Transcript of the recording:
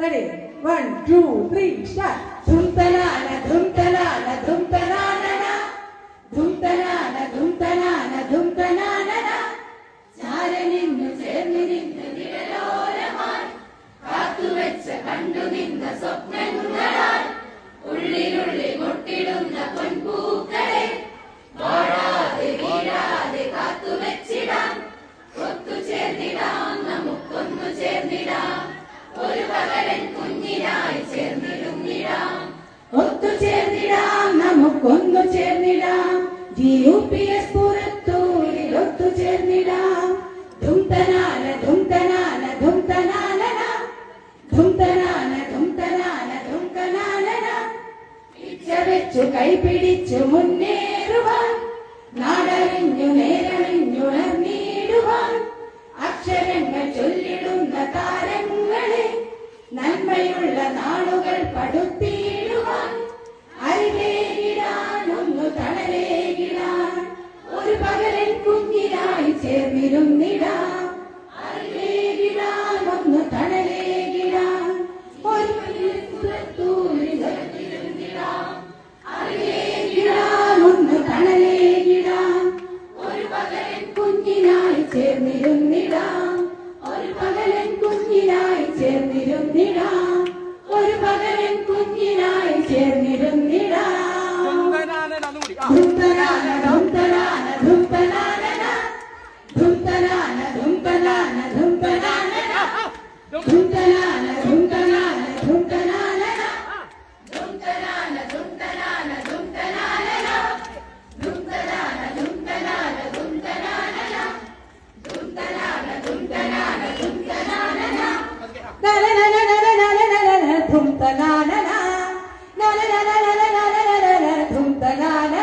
Ready one two three start झुमतला आणि झुमतला ഒരുവൻ കുഞ്ഞിനായി ചേർന്നിടുന്നിടാം ഒത്തു ചേർന്നിടാം നമുക്കൊന്നു ചേർന്നിടാം. ജി യു പി എസ് പുറത്തൂരിൽ ഒത്തു ചേർന്നിടാം. ധുംതനാന ധുംതനാന ധുംതനാന ധുംതനാന ധുംതനാന ധുംതനാന വെച്ചു കൈപിടിച്ചു മുന്നേ പാടുകൾ പടുത്തിയിടുവാൻ അരിവേകിടാനൊന്നു തളരേകിടാൻ ഒരു പകലൻ കുഞ്ഞിനായി ചേർന്നിരുന്നിടാം അരിവേകിടാനൊന്നു തളരേകിടാൻ ഒരു അരിവേകിടാനൊന്നു തളരേകിടാൻ ഒരു പകലൻ കുഞ്ഞിനായി ചേർന്നിരുന്നിടാം ഒരു പകലൻ കുഞ്ഞിനായി ചേർന്നിരുന്നിടാം ഒരു പകരൻ കുഞ്ഞിനായി ചേർന്നിരുന്നിടാം ധുംതനാന ധുംതനാന ധുംതനാനന ധുംതനാന ധുംതനാന ധുംതനാനന ധുംതനാന ധുംതനാന ധുംതനാനന ധുംതനാന ധുംതനാന ധുംതനാനന ധുംതനാന ധുംതനാന ധുംതനാനന ധുംതനാന ധുംതനാന ധുംതനാനന ധും തനാന ധും തനാന